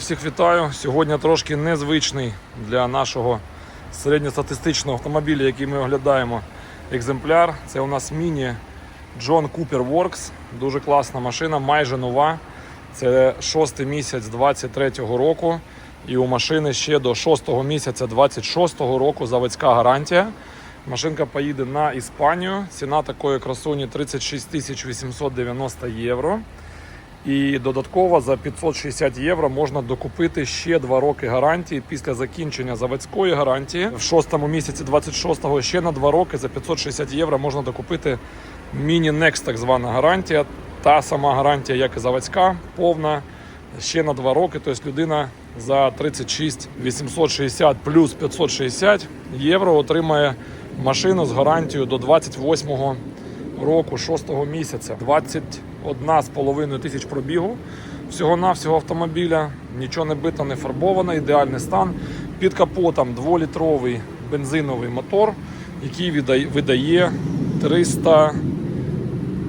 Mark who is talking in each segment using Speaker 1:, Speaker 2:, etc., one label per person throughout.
Speaker 1: всіх вітаю. Сьогодні трошки незвичний для нашого середньостатистичного автомобіля, який ми оглядаємо екземпляр. Це у нас міні John Cooper Works. Дуже класна машина, майже нова. Це шостий місяць 23-го року. І у машини ще до 6-го місяця 26-го року заводська гарантія. Машинка поїде на Іспанію. Ціна такої красуні 36 890 євро. І додатково за 560 євро можна докупити ще 2 роки гарантії після закінчення заводської гарантії. В шостому місяці 26-го ще на 2 роки за 560 євро можна докупити міні-некс, так звана гарантія. Та сама гарантія, як і заводська, повна ще на 2 роки. Тобто людина за 36 860 плюс 560 євро отримає машину з гарантією до 28 року, 6 місяця. 21,5 тисяч пробігу всього-навсього автомобіля. Нічого не бито, не фарбовано, ідеальний стан. Під капотом 2-літровий бензиновий мотор, який видає, видає 300,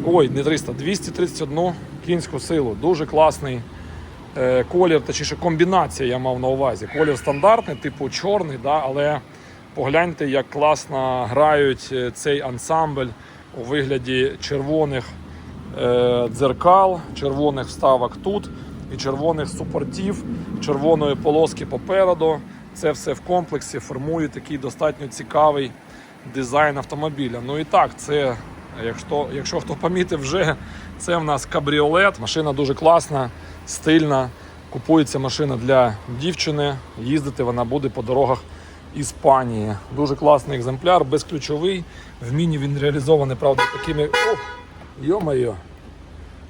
Speaker 1: ой, не 300, 231 кінську силу. Дуже класний е, колір, точніше комбінація я мав на увазі. Колір стандартний, типу чорний, да, але погляньте, як класно грають е, цей ансамбль у вигляді червоних дзеркал, червоних вставок тут і червоних супортів, червоної полоски попереду. Це все в комплексі формує такий достатньо цікавий дизайн автомобіля. Ну і так, це, якщо, якщо хто помітив, вже це в нас кабріолет. Машина дуже класна, стильна. Купується машина для дівчини. Їздити вона буде по дорогах Іспанії. Дуже класний екземпляр, безключовий. В міні він реалізований, правда, такими. О, йо-моє.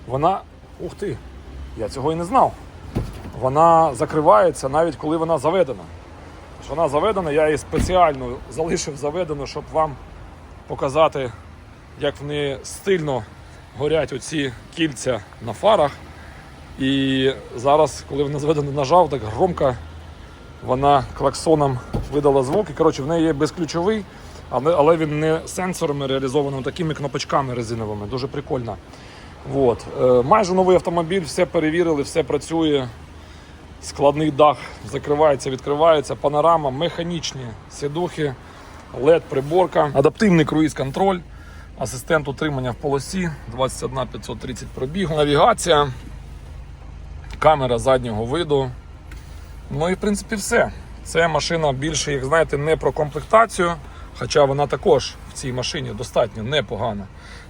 Speaker 1: Вона. Ух ти! Я цього і не знав. Вона закривається навіть коли вона заведена. Вона заведена, я її спеціально залишив заведену, щоб вам показати, як вони стильно горять оці кільця на фарах. І зараз, коли вона зведена нажав, так громко вона клаксоном видала звук. І коротше, в неї є безключовий, але, але він не сенсорами реалізований, такими кнопочками резиновими. Дуже прикольно. От. Е, майже новий автомобіль, все перевірили, все працює. Складний дах закривається, відкривається, панорама, механічні сідухи, led приборка, адаптивний круїз-контроль, асистент утримання в полосі, 21 530 пробігу, навігація, камера заднього виду. Ну і в принципі все. Це машина більше, як знаєте, не про комплектацію, хоча вона також в цій машині достатньо непогана.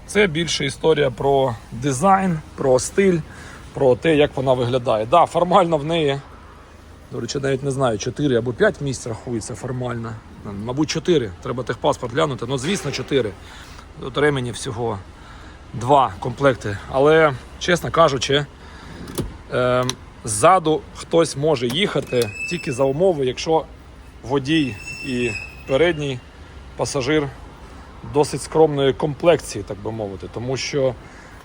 Speaker 1: Це більше історія про дизайн, про стиль, про те, як вона виглядає. Да, формально в неї, до речі, навіть не знаю, 4 або 5 місць рахується формально. Мабуть, 4. Треба техпаспорт глянути. Ну, звісно, 4. Тут ремені всього два комплекти. Але, чесно кажучи, е, ззаду хтось може їхати тільки за умови, якщо водій і передній пасажир досить скромної комплекції, так би мовити, тому що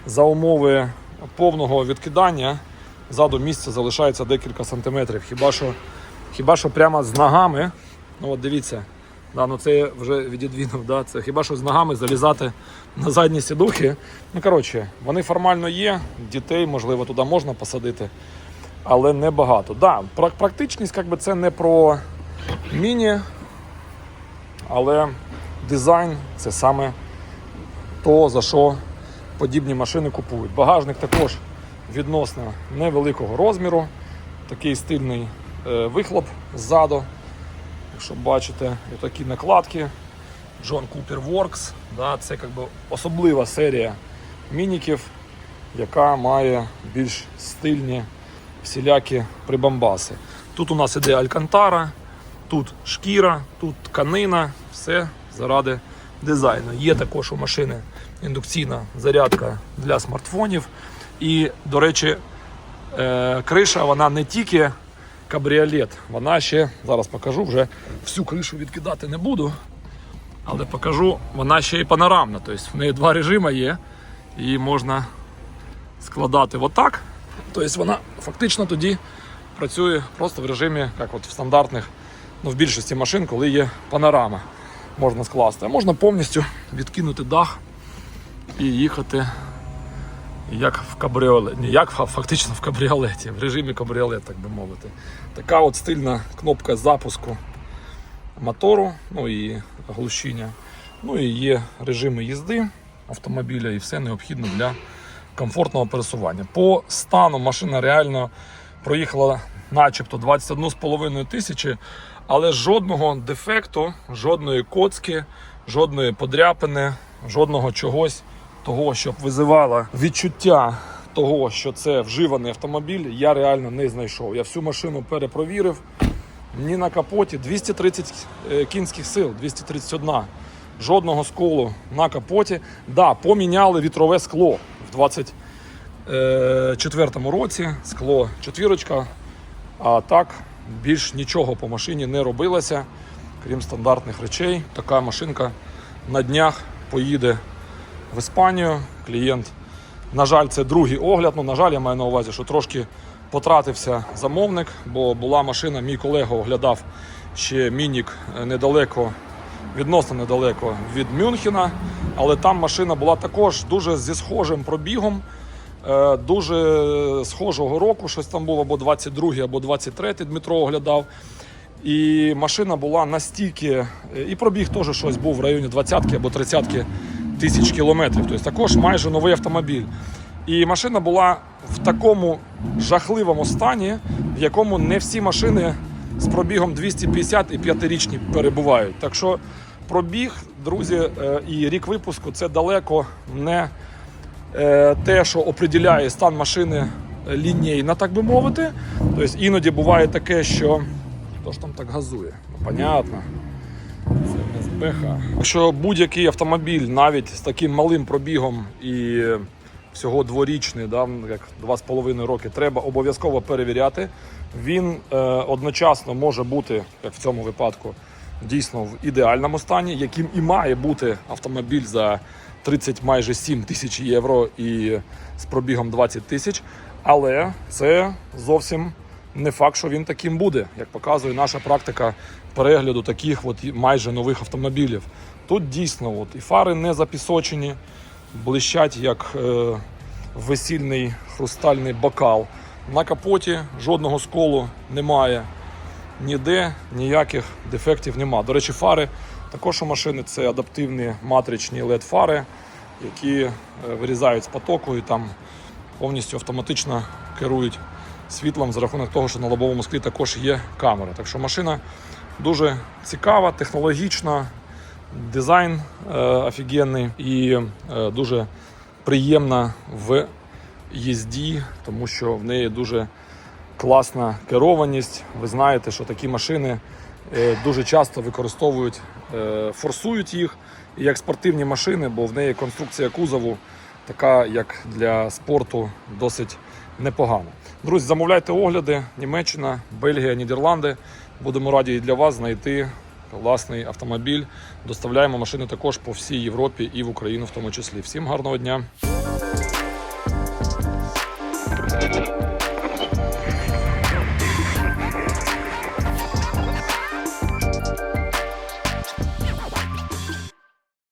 Speaker 1: за умови повного відкидання ззаду місця залишається декілька сантиметрів. Хіба що, хіба що прямо з ногами, ну от дивіться, да, ну це я вже відідвінув, да, це хіба що з ногами залізати на задні сідухи. Ну коротше, вони формально є, дітей, можливо, туди можна посадити, але не багато. Да, практичність, як би, це не про міні, але дизайн це саме то, за що подібні машини купують. Багажник також відносно невеликого розміру, такий стильний е, вихлоп ззаду. Якщо бачите, такі накладки. John Cooper Works. Да, це якби особлива серія мініків, яка має більш стильні всілякі прибамбаси. Тут у нас іде алькантара, тут шкіра, тут тканина, все заради дизайну. Є також у машини індукційна зарядка для смартфонів. І, до речі, е, криша вона не тільки кабріолет, вона ще, зараз покажу, вже всю кришу відкидати не буду, але покажу, вона ще й панорамна. Тобто в неї два режими є, її можна складати отак. Тобто вона фактично тоді працює просто в режимі, як от в стандартних, ну в більшості машин, коли є панорама, можна скласти. А можна повністю відкинути дах і їхати як в кабріолеті. Не як, фактично в кабріолеті, в режимі кабріолет, так би мовити. Така от стильна кнопка запуску мотору, ну і глушіння. Ну і є режими їзди автомобіля і все необхідне для комфортного пересування. По стану машина реально проїхала начебто 21,5 тисячі, але жодного дефекту, жодної коцки, жодної подряпини, жодного чогось того, щоб визивало відчуття того, що це вживаний автомобіль, я реально не знайшов. Я всю машину перепровірив. Ні на капоті 230 е, кінських сил, 231. Жодного сколу на капоті. Да, поміняли вітрове скло в 24-му році. Скло четвірочка. А так більш нічого по машині не робилося, крім стандартних речей. Така машинка на днях поїде в Іспанію. Клієнт, на жаль, це другий огляд. Ну, на жаль, я маю на увазі, що трошки потратився замовник, бо була машина, мій колега оглядав ще мінік е, недалеко, відносно недалеко від Мюнхена. Але там машина була також дуже зі схожим пробігом. Е, Дуже схожого року, щось там було або 22-й, або 23 Дмитро оглядав. І машина була настільки, і пробіг теж щось був в районі 20 або 30 тисяч кілометрів. Тобто також майже новий автомобіль. І машина була в такому жахливому стані, в якому не всі машини з пробігом 250 і 5-річні перебувають. Так що пробіг, друзі, е, і рік випуску це далеко не те, що определяє стан машини лінійно, так би мовити. Тобто іноді буває таке, що хто ж там так газує? Ну, понятно. Це не з беха. Якщо будь-який автомобіль, навіть з таким малим пробігом і всього дворічний, да, як 2,5 роки, треба обов'язково перевіряти. Він е, одночасно може бути, як в цьому випадку, дійсно в ідеальному стані, яким і має бути автомобіль за 30 майже 7 тисяч євро і з пробігом 20 тисяч. Але це зовсім не факт, що він таким буде, як показує наша практика перегляду таких от майже нових автомобілів. Тут дійсно от, і фари не запісочені, блищать як е, весільний хрустальний бокал. На капоті жодного сколу немає. Ніде ніяких дефектів нема. До речі, фари також у машини це адаптивні матричні LED-фари, які е, вирізають з потоку і там повністю автоматично керують світлом за рахунок того, що на лобовому склі також є камера. Так що машина дуже цікава, технологічна, дизайн е, офігенний і е, дуже приємна в їзді, тому що в неї дуже класна керованість. Ви знаєте, що такі машини дуже часто використовують, е, форсують їх як спортивні машини, бо в неї конструкція кузову така, як для спорту, досить непогана. Друзі, замовляйте огляди, Німеччина, Бельгія, Нідерланди. Будемо раді і для вас знайти класний автомобіль. Доставляємо машини також по всій Європі і в Україну в тому числі. Всім гарного дня!